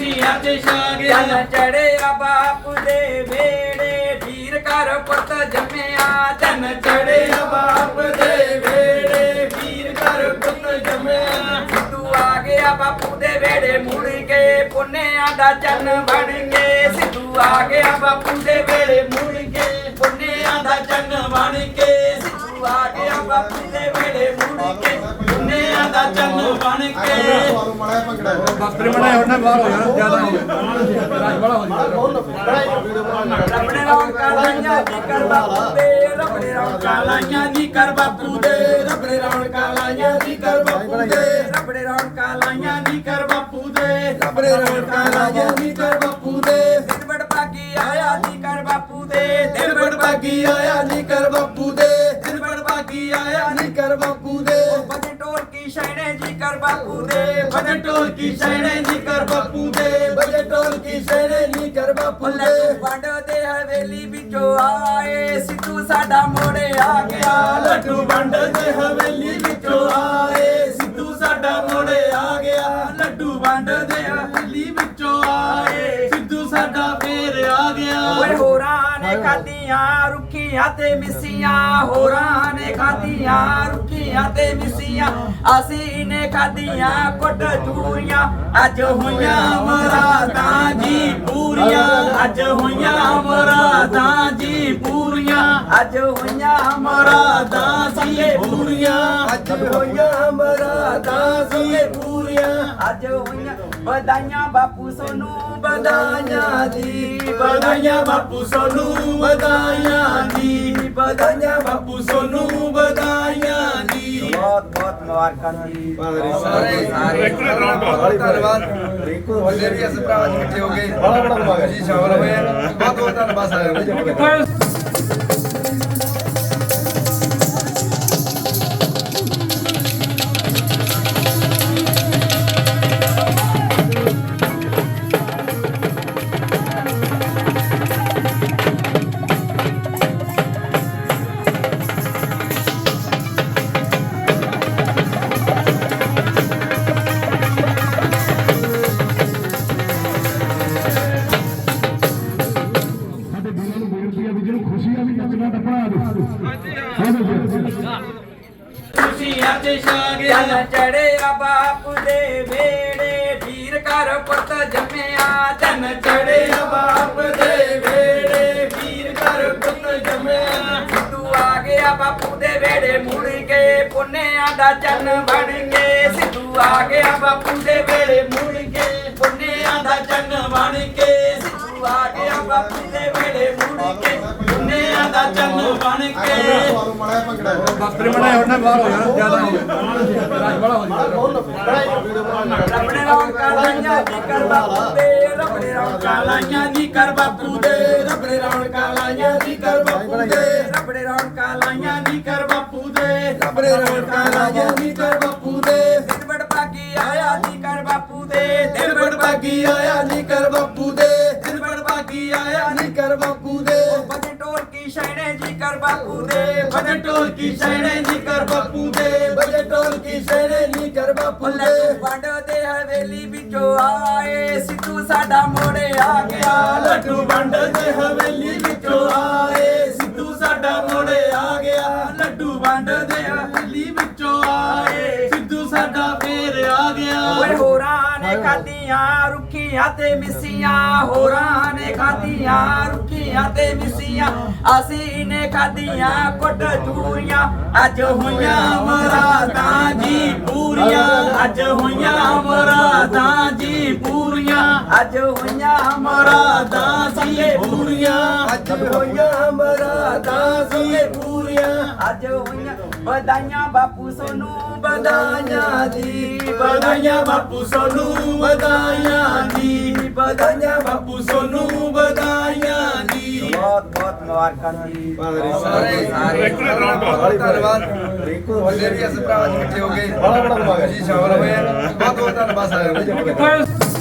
ਖੁਸ਼ੀਆਂ ਤੇ ਛਾ ਗਿਆ ਚੰਨ ਚੜਿਆ ਬਾਪ ਦੇ ਵੇੜੇ ਵੀਰ ਕਰ ਪੁੱਤ ਜੰਮਿਆ। ਚੰਨ ਚੜਿਆ ਬਾਪ ਦੇ ਵੇੜੇ ਵੀਰ ਕਰ ਪੁੱਤ ਜੰਮਿਆ। ਸਿੱਧੂ ਆ ਗਿਆ ਬਾਪੂ ਦੇ ਵੇੜੇ ਮੁੜ ਕੇ ਪੁੰਨਿਆਂ ਦਾ ਚੰਨ ਬਣ ਕੇ ਸਿੱਧੂ ਆ ਗਿਆ ਬਾਪੂ ਦੇ ਵੇੜੇ ਮੁੜ ਕੇ ਪੁੰਨਿਆਂ ਦਾ ਚੰਨ ਬਣ ਕੇ ਸਿੱਧੂ ਆ ਗਿਆ ਬਾਪੂ ਦੇ ਵੇੜੇ ਮੁੜ ਕੇ ਦਾ ਚੰਨ ਬਣ ਕੇ। ਬਸਤਰ ਬਣਾਇਆ ਉਹਨਾਂ ਬਾਹਰ ਹੋ ਜਾਣਾ ਜ਼ਿਆਦਾ ਹੋ ਗਿਆ ਰਾਜ ਬੜਾ ਹੋ ਜਾਣਾ। ਰੱਬ ਨੇ ਰੌਣਕਾਂ ਲਾਈਆਂ ਜੀ ਕਰ ਬਾਪੂ ਦੇ ਰੱਬ ਨੇ ਰੌਣਕਾਂ ਲਾਈਆਂ ਜੀ ਕਰ ਬਾਪੂ ਦੇ। ਰੱਬ ਨੇ ਰੌਣਕਾਂ ਲਾਈਆਂ ਜੀ ਕਰ ਬਾਪੂ ਦੇ। ਰੱਬ ਨੇ ਰੌਣਕਾਂ ਲਾਈਆਂ ਜੀ ਕਰ ਬਾਪੂ ਦੇ। ਰੱਬ ਨੇ ਰੌਣਕਾਂ ਲਾਈਆਂ ਜੀ ਕਰ ਬਾਪੂ ਦੇ। ਦਿਨ ਬੜ ਭਾਗੀ ਆਇਆ ਜੀ ਕਰ ਬਾਪੂ ਦੇ। ਦਿਨ ਬੜ ਭਾਗੀ ਆਇਆ ਸ਼ੈਣੇ ਜੀ ਕਰ ਬਾਪੂ ਦੇ ਬਜੇ ਟੋਲ ਕੀ ਸ਼ੈਣੇ ਜੀ ਕਰ ਬਾਪੂ ਦੇ ਬਜੇ ਟੋਲ ਕੀ ਸ਼ੈਣੇ ਜੀ ਕਰ ਬਾਪੂ ਦੇ। ਵੰਡ ਦੇ ਹਵੇਲੀ ਵਿੱਚੋਂ ਆਏ ਸਿੱਧੂ ਸਾਡਾ ਮੋੜੇ ਆ ਗਿਆ। ਲੱਡੂ ਵੰਡ ਦੇ ਹਵੇਲੀ ਖਾਧੀਆਂ, ਰੁੱਖੀਆਂ ਤੇ ਮਿੱਸੀਆਂ, ਹੋਰਾਂ ਨੇ ਖਾਧੀਆਂ, ਰੁੱਖੀਆਂ ਤੇ ਮਿੱਸੀਆਂ। ਅਸੀਂ ਨੇ ਖਾਧੀਆਂ ਕੁੱਟ ਚੂਰੀਆਂ ਅੱਜ ਹੋਈਆਂ ਮਰਾਦਾਂ ਜੀ ਪੂਰੀਆਂ। ਅੱਜ ਹੋਈਆਂ ਮਰਾਦਾਂ ਜੀ ਪੂਰੀਆਂ। ਅੱਜ ਹੋਈਆਂ ਮਰਾਦਾਂ ਸੀ ਪੂਰੀਆਂ। ਅੱਜ ਹੋਈਆਂ ਅੱਜ ਹੋਈਆਂ ਵਧਾਈਆਂ ਬਾਪੂ ਸੋਨੂੰ ਵਧਾਈਆਂ ਜੀ ਵਧਾਈਆਂ ਬਾਪੂ ਸੋਨੂੰ ਵਧਾਈਆਂ ਜੀ ਵਧਾਈਆਂ ਬਾਪੂ ਸੋਨੂੰ ਵਧਾਈਆਂ ਜੀ ਬਹੁਤ ਬਹੁਤ ਮੁਬਾਰਕਾਂ ਜੀ। ਸਾਰੇ ਸਾਰੇ ਧੰਨਵਾਦ। ਰਿੰਕੂ ਵੱਡੇ ਵੀ ਇਸ ਭਰਾ ਇਕੱਠੇ ਹੋ ਗਏ ਬੜਾ ਬੜਾ ਧੰਨਵਾਦ ਜੀ ਸ਼ਾਮਲ ਹੋਏ ਬਹੁਤ ਬਹੁਤ ਧੰਨਵਾਦ ਸਾਰਿਆਂ ਦਾ। ਖੁਸ਼ੀਆਂ ਤੇ ਛਾ ਗਿਆ ਚੰਨ ਚੜਿਆ ਬਾਪ ਦੇ ਵੇੜੇ ਵੀਰ ਘਰ ਪੁੱਤ ਜੰਮਿਆ। ਚੰਨ ਚੜਿਆ ਬਾਪ ਦੇ ਵੇੜੇ ਵੀਰ ਘਰ ਪੁੱਤ ਜੰਮਿਆ। ਸਿੱਧੂ ਆ ਗਿਆ ਬਾਪੂ ਦੇ ਵੇੜੇ, ਮੁੜ ਕੇ ਪੁੰਨਿਆਂ ਦਾ ਚੰਨ ਬਣ ਕੇ। ਸਿੱਧੂ ਆ ਗਿਆ ਬਾਪੂ ਦੇ ਵੇੜੇ, ਮੁੜ ਕੇ ਬਸਤਰ ਬਣਾਇਆ ਉਹਨਾਂ ਬਾਹਰ ਹੋ ਜਾਣਾ ਜ਼ਿਆਦਾ ਹੋ ਗਿਆ ਰਾਜ ਬੜਾ ਹੋ ਜਾਣਾ ਰੱਬ ਨੇ ਰੌਣਕਾਂ ਲਾਈਆਂ ਜੀ ਕਰ ਬਾਪੂ ਦੇ ਰੱਬ ਨੇ ਰੌਣਕਾਂ ਲਾਈਆਂ ਜੀ ਕਰ ਬਾਪੂ ਦੇ ਰੱਬ ਨੇ ਰੌਣਕਾਂ ਲਾਈਆਂ ਜੀ ਕਰ ਬਾਪੂ ਦੇ ਰੱਬ ਨੇ ਰੌਣਕਾਂ ਲਾਈਆਂ ਜੀ ਕਰ ਬਾਪੂ ਦੇ ਰੱਬ ਨੇ ਰੌਣਕਾਂ ਲਾਈਆਂ ਜੀ ਕਰ ਬਾਪੂ ਦੇ। ਦਿਨ ਬੜ ਭਾਗੀ ਆਇਆ ਜੀ ਕਰ ਬਾਪੂ ਦੇ ਦਿਨ ਬੜ ਭਾਗੀ ਆਇਆ ਬਾਪੂ ਦੇ ਬਜੇ ਟੋਲ ਕੀ ਸ਼ੈਣੇ ਜੀ ਕਰ ਬਾਪੂ ਦੇ। ਬਜੇ ਟੋਲ ਕੀ ਸ਼ੈਣੇ ਜੀ ਕਰ ਬਾਪੂ ਦੇ। ਵੰਡ ਦੇ ਹਵੇਲੀ ਵਿੱਚੋਂ ਆਏ ਸਿੱਧੂ ਸਾਡਾ ਮੋੜੇ ਆ ਗਿਆ। ਲੱਡੂ ਵੰਡ ਦੇ ਹਵੇਲੀ ਖਾਧੀਆਂ, ਰੁੱਖੀਆਂ ਤੇ ਮਿੱਸੀਆਂ, ਹੋਰਾਂ ਨੇ ਖਾਧੀਆਂ, ਰੁੱਖੀਆਂ ਤੇ ਮਿੱਸੀਆਂ। ਅਸੀਂ ਨੇ ਖਾਧੀਆਂ ਕੁੱਟ ਚੂਰੀਆਂ ਅੱਜ ਹੋਈਆਂ ਮਰਾਦਾਂ ਜੀ ਪੂਰੀਆਂ। ਅੱਜ ਹੋਈਆਂ ਮਰਾਦਾਂ ਜੀ ਪੂਰੀਆਂ। ਅੱਜ ਹੋਈਆਂ ਮਰਾਦਾਂ ਸੀ ਪੂਰੀਆਂ। ਅੱਜ ਹੋਈਆਂ ਅੱਜ ਹੋਈਆਂ ਵਧਾਈਆਂ ਬਾਪੂ ਸੋਨੂੰ ਵਧਾਈਆਂ ਜੀ ਵਧਾਈਆਂ ਬਾਪੂ ਸੋਨੂੰ ਵਧਾਈਆਂ ਜੀ ਵਧਾਈਆਂ ਬਾਪੂ ਸੋਨੂੰ ਵਧਾਈਆਂ ਜੀ ਬਹੁਤ ਬਹੁਤ ਮੁਬਾਰਕਾਂ ਜੀ। ਸਾਰੇ ਸਾਰੇ ਧੰਨਵਾਦ। ਰਿੰਕੂ ਵੱਡੇ ਵੀ ਇਸ ਭਰਾ ਇਕੱਠੇ ਹੋ ਗਏ ਬੜਾ ਬੜਾ ਧੰਨਵਾਦ ਜੀ ਸ਼ਾਮਲ ਹੋਏ ਬਹੁਤ ਬਹੁਤ ਧੰਨਵਾਦ ਸਾਰਿਆਂ ਦਾ।